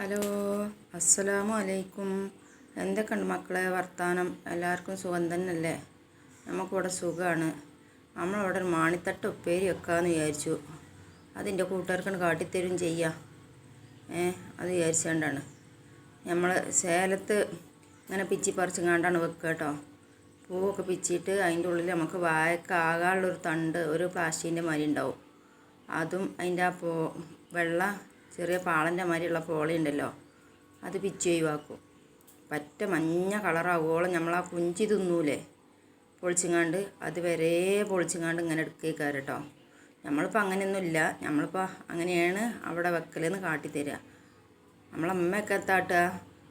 Hello അസ്സലാമു അലൈക്കും എന്തൊക്കെയുണ്ട് മക്കളെ വർത്താനം? എല്ലാവർക്കും സുഖം തന്നെയല്ലേ? നമുക്കിവിടെ സുഖമാണ് നമ്മളിവിടെ ഒരു മാണിത്തട്ട് ഉപ്പേരി വെക്കാമെന്ന് വിചാരിച്ചു. അതിന്റെ കൂട്ടുകാർക്കാണ് കാട്ടിത്തരും ചെയ്യാം. ഏ അത് വിചാരിച്ചുകൊണ്ടാണ് നമ്മൾ സേലത്ത് ഇങ്ങനെ പിച്ചി പറിച്ചും കണ്ടാണ് വെക്കുക കേട്ടോ. പൂവൊക്കെ പിച്ചിട്ട് അതിന്റെ ഉള്ളിൽ നമുക്ക് വായക്കാകാനുള്ളൊരു തണ്ട് ഒരു പ്ലാസ്റ്റിക്കിന്റെ മരി ഉണ്ടാവും. അതും അതിന്റെ ആ പോ വെള്ള ചെറിയ പാളന്റെ മാതിരിയുള്ള പോളി ഉണ്ടല്ലോ അത് പിച്ച് ഒഴിവാക്കും. പറ്റ മഞ്ഞ കളറാവോളം നമ്മൾ ആ കുഞ്ചി തിന്നൂലേ? പൊളിച്ചിങ്ങാണ്ട് അത് വരെ പൊളിച്ചിങ്ങാണ്ട് ഇങ്ങനെ എടുക്കേക്കാറ് കേട്ടോ നമ്മളിപ്പോൾ അങ്ങനെയൊന്നുമില്ല. നമ്മളിപ്പോൾ അങ്ങനെയാണ് അവിടെ വെക്കലെന്ന് കാട്ടിത്തരിക നമ്മളമ്മയൊക്കെ എത്താട്ടുക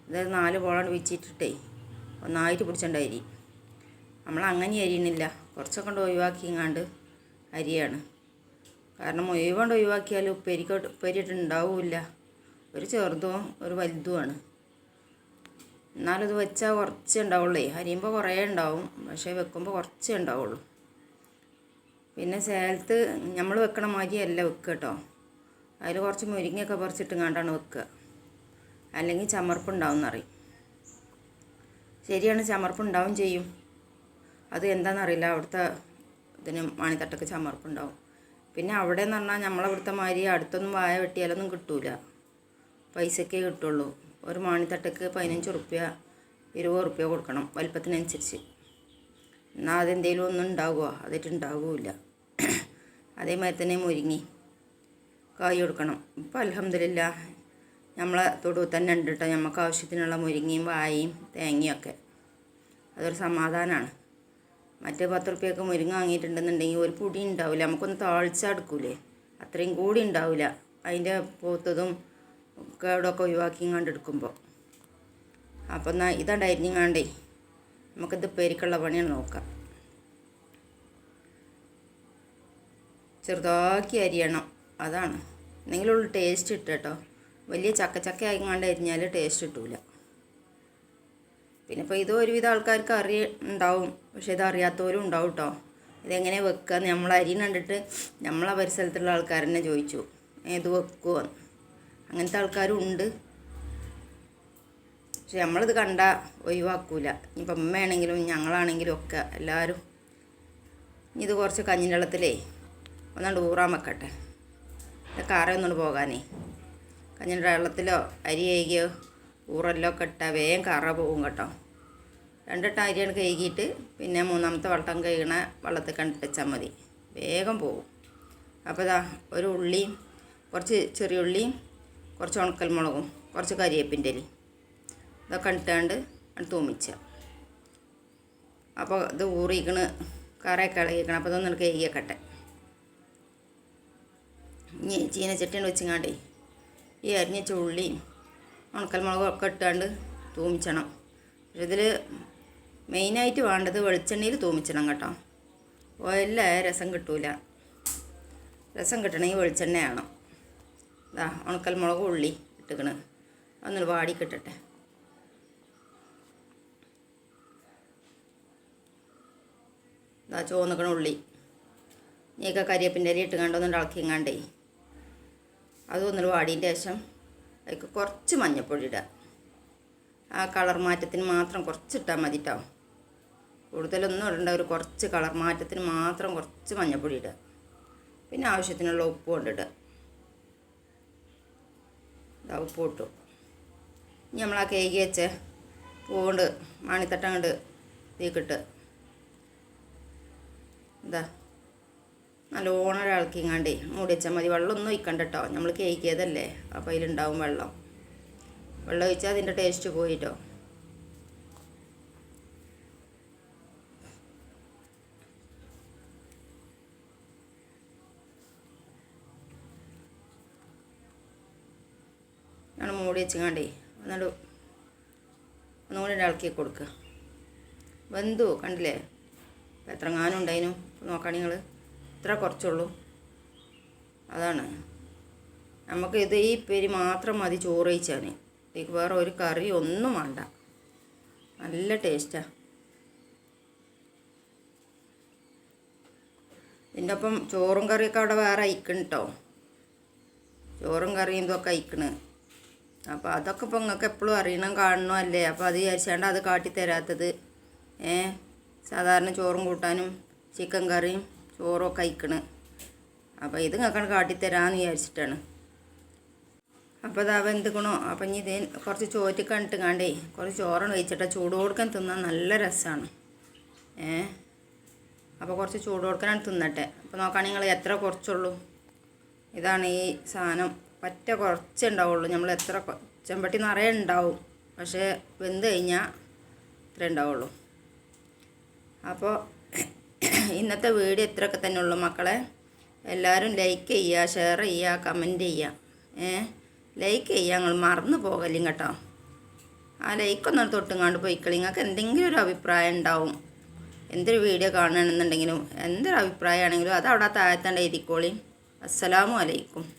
അതായത് നാല് പോളം വെച്ചിട്ടിട്ടേ ഒന്നായിട്ട് പിടിച്ചിട്ടുണ്ട് നമ്മൾ അങ്ങനെ അരിയണില്ല. കുറച്ചൊക്കെ കൊണ്ട് ഒഴിവാക്കിങ്ങാണ്ട് അരിയാണ്. കാരണം ഒഴിവുകൊണ്ട് ഒഴിവാക്കിയാൽ ഉപ്പേരിക്ക് ഉപ്പേരിയിട്ട് ഉണ്ടാവില്ല ഒരു ചെറുതും ഒരു വലുതുമാണ്. എന്നാലത് വെച്ചാൽ കുറച്ചേ ഉണ്ടാവുള്ളൂ. അരിയുമ്പോൾ കുറേ ഉണ്ടാവും. പക്ഷേ വെക്കുമ്പോൾ കുറച്ചേ ഉണ്ടാവുള്ളൂ. പിന്നെ സേലത്ത് നമ്മൾ വെക്കണ മാതിരിയല്ല വെക്കുക കേട്ടോ. അതിൽ കുറച്ച് മുരിങ്ങയൊക്കെ പറിച്ചിട്ടുങ്ങാണ്ടാണ് വെക്കുക. അല്ലെങ്കിൽ ചമർപ്പുണ്ടാവും എന്നറിയും ശരിയാണ് ചമർപ്പുണ്ടാവും ചെയ്യും. അത് എന്താണെന്നറിയില്ല അവിടുത്തെ ഇതിന് മാണിത്തട്ടൊക്കെ ചമർപ്പുണ്ടാവും. പിന്നെ അവിടെ എന്ന് പറഞ്ഞാൽ നമ്മളവിടുത്തെ മാതിരി അടുത്തൊന്നും വായ വെട്ടിയാലൊന്നും കിട്ടൂല. പൈസക്കേ കിട്ടുള്ളൂ. ഒരു മാണിത്തട്ടക്ക് പതിനഞ്ച് റുപ്യ ഇരുപത് റുപ്യ കൊടുക്കണം വലിപ്പത്തിനനുസരിച്ച്. എന്നാൽ അതെന്തെങ്കിലും ഒന്നും ഉണ്ടാകുമോ അതായിട്ട് ഉണ്ടാകില്ല അതേമാതിരി തന്നെ മുരിങ്ങി കായ് കൊടുക്കണം. ഇപ്പം അലഹമില്ല നമ്മളെ തൊടു തന്നെ ഉണ്ട് കേട്ടോ നമുക്ക് ആവശ്യത്തിനുള്ള മുരിങ്ങയും വായയും തേങ്ങയും ഒക്കെ. അതൊരു സമാധാനമാണ് മറ്റേ പത്ത് റുപ്യൊക്കെ മുരിങ്ങ വാങ്ങിയിട്ടുണ്ടെന്നുണ്ടെങ്കിൽ ഒരു പൊടി ഉണ്ടാവില്ല. നമുക്കൊന്ന് താഴ്ചെടുക്കൂലേ അത്രയും കൂടി ഉണ്ടാവില്ല. അതിന്റെ പോത്തതും കേടൊക്കെ ഒഴിവാക്കി കണ്ടെടുക്കുമ്പോൾ അപ്പം എന്നാൽ ഇതുണ്ടായിരുന്നിങ്ങാണ്ടേ നമുക്കിത് പേരിക്കുള്ള പണിയാണ് നോക്കാം. ചെറുതാക്കി അരിയണം. അതാണ്. എന്തെങ്കിലും ടേസ്റ്റ് ഇട്ട് വലിയ ചക്ക ചക്ക ആയിങ്ങാണ്ട് അരിഞ്ഞാൽ ടേസ്റ്റ് കിട്ടൂല. പിന്നെ ഇപ്പോൾ ഇത് ഒരുവിധം ആൾക്കാർക്ക് അറിയ ഉണ്ടാവും. പക്ഷെ ഇത് അറിയാത്തവരും ഉണ്ടാവും കേട്ടോ ഇതെങ്ങനെ വെക്കുക നമ്മൾ അരി കണ്ടിട്ട് നമ്മളെ പരിസരത്തുള്ള ആൾക്കാർ തന്നെ ചോദിച്ചു. ഏത് വെക്കുമോ അങ്ങനത്തെ ആൾക്കാരും ഉണ്ട്. പക്ഷെ നമ്മളിത് കണ്ട ഒഴിവാക്കൂല. ഇനിയിപ്പോൾ അമ്മയാണെങ്കിലും ഞങ്ങളാണെങ്കിലും ഒക്കെ എല്ലാവരും ഇത് കുറച്ച് കഞ്ഞിന്റെ വെള്ളത്തിലേ ഒന്നുകൊണ്ട് ഊറാൻ വെക്കട്ടെ. കാറൊന്നുകൊണ്ട് പോകാനേ. കഞ്ഞിന്റെ വെള്ളത്തിലോ അരി കഴുകിയോ ഊറല്ലോ ഒക്കെ ഇട്ടാൽ വേഗം കറ പോകും കേട്ടോ. രണ്ടിട്ട അരിയാണ് കഴുകിയിട്ട് പിന്നെ മൂന്നാമത്തെ വെള്ളം കഴുകണ വെള്ളത്തിൽ കണ്ടിട്ടാൽ മതി. വേഗം പോകും. അപ്പോൾ ഇതാ ഒരു ഉള്ളിയും കുറച്ച് ചെറിയ ഉള്ളിയും കുറച്ച് ഉണക്കൽ മുളകും കുറച്ച് കരിയേപ്പിന്റെ ഇലയും ഇതൊക്കെ ഇട്ടാണ്ട് തൂമിച്ച. അപ്പോൾ ഇത് ഊറിക്കണ് കറയൊക്കെ ഇളകിക്കണം അപ്പോൾ ഇതൊന്നും കഴുകിയക്കട്ടെ. ഇനി ചീനച്ചട്ടിയാണ് വെച്ചിങ്ങാണ്ടേ ഈ അരിഞ്ഞ ഉള്ളിയും ഉണക്കൽ മുളകൊക്കെ ഇട്ടാണ്ട് തൂമിച്ചണം. ഇതിൽ മെയിനായിട്ട് വേണ്ടത് വെളിച്ചെണ്ണയിൽ തൂമിച്ചണം കേട്ടോ. ഓയില രസം കിട്ടൂല. രസം കിട്ടണമെങ്കിൽ വെളിച്ചെണ്ണയാണ്. ഇതാ ഉണക്കൽ മുളക് ഉള്ളി ഇട്ടുക്കണ്. ഒന്നൊരു വാടി കിട്ടട്ടെ. ഇതാ ചോന്നിക്കണ ഉള്ളി. നീക്ക കരിയപ്പിന്റെ അരി ഇട്ടുകൊണ്ടൊന്നും ഇളക്കിങ്ങാണ്ടേ. അതൊന്നൊരു വാടിന്റെ ശേഷം അതിലേക്ക് കുറച്ച് മഞ്ഞൾപ്പൊടി ഇടുക ആ കളർ മാറ്റത്തിന് മാത്രം കുറച്ച് ഇട്ടാൽ മതി കേട്ടോ കൂടുതലൊന്നും ഇടേണ്ട ഒരു കുറച്ച് കളർ മാറ്റത്തിന് മാത്രം കുറച്ച് മഞ്ഞൾപ്പൊടി ഇടുക. പിന്നെ ആവശ്യത്തിനുള്ള ഉപ്പ് കൊണ്ടിടുക ഇതാ ഉപ്പ് ഇട്ടു. ഇനി നമ്മൾ ആ കേക്ക് വെച്ച് പൂണ്ട് മാണിത്തട്ടം കൊണ്ട് തീക്കിട്ട് ഇതാ നല്ലോണം ഇളക്കിങ്ങാണ്ടേ മൂടി വെച്ചാൽ മതി. വെള്ളമൊന്നും ഒഴിക്കണ്ട കേട്ടോ നമ്മൾ കേക്കിയതല്ലേ? അപ്പോൾ അതിലുണ്ടാവും വെള്ളം. വെള്ളം ഒഴിച്ചാൽ അതിന്റെ ടേസ്റ്റ് പോയിട്ടോ. ഞാൻ മൂടി വെച്ചുങ്ങാണ്ടേ എന്നിട്ട് ഒന്നുകൂടി ഇളക്കി കൊടുക്കുക വെന്തു കണ്ടില്ലേ? എത്ര ഗാനം ഉണ്ടായിനു? നോക്കാം നിങ്ങൾ ഇത്ര കുറച്ചുള്ളൂ. അതാണ്. നമുക്ക് ഇത് ഈ പേര് മാത്രം മതി ചോറ് കഴിച്ചാൽ. ഇതിക്ക് വേറെ ഒരു കറി ഒന്നും വേണ്ട. നല്ല ടേസ്റ്റാണ് ഇതിന്റെ ഒപ്പം ചോറും കറിയൊക്കെ അവിടെ വേറെ അയക്കണം കേട്ടോ ചോറും കറിയും ഇതൊക്കെ അയക്കണ്. അപ്പോൾ അതൊക്കെ ഇപ്പോൾ നിങ്ങൾക്ക് എപ്പോഴും അറിയണം കാണണം അല്ലേ? അപ്പോൾ അത് വിചാരിച്ചാണ്ട് അത് കാട്ടിത്തരാത്തത്. ഏ? സാധാരണ ചോറും കൂട്ടാനും ചിക്കൻ കറിയും ചോറും അയക്കണ് അപ്പോൾ ഇത് നിങ്ങൾക്കാണ് കാട്ടിത്തരാമെന്ന് വിചാരിച്ചിട്ടാണ്. അപ്പോൾ അത് എന്തുക്കണോ? അപ്പം ഇനി ഇത് കുറച്ച് ചോറ്റ് കണ്ടിട്ട് കണ്ടേ കുറച്ച് ചോറാണ് വെച്ചിട്ട് ചൂട് കൊടുക്കാൻ തിന്നാൻ നല്ല രസമാണ് ഏ? അപ്പോൾ കുറച്ച് ചൂട് കൊടുക്കാനാണ് തിന്നട്ടെ. അപ്പോൾ നോക്കുകയാണെങ്കിൽ നിങ്ങൾ എത്ര കുറച്ചുള്ളൂ? ഇതാണ് ഈ സാധനം. പറ്റ കുറച്ചേ ഉണ്ടാവുള്ളൂ നമ്മൾ എത്ര ചെമ്പട്ടി നിറയെ ഉണ്ടാവും പക്ഷേ വെന്ത് കഴിഞ്ഞാൽ ഇത്രേ ഉണ്ടാവുള്ളൂ അപ്പോൾ ഇന്നത്തെ വീഡിയോ ഇത്രയൊക്കെ തന്നെ ഉള്ളൂ മക്കളെ. എല്ലാവരും ലൈക്ക് ചെയ്യുക ഷെയർ ചെയ്യുക കമന്റ് ചെയ്യുക. ഏ? ലൈക്ക് ചെയ്യുക നിങ്ങൾ മറന്നു പോകലും കേട്ടോ. ആ ലൈക്കൊന്നും തൊട്ടുങ്ങാണ്ട് പോയിക്കളി. നിങ്ങൾക്ക് എന്തെങ്കിലും ഒരു അഭിപ്രായം ഉണ്ടാവും. എന്തൊരു വീഡിയോ കാണണമെന്നുണ്ടെങ്കിലും എന്തൊരു അഭിപ്രായമാണെങ്കിലും അത് അവിടെ താഴത്തണ്ട എഴുതിക്കോളി. അസ്സലാമു അലൈക്കും.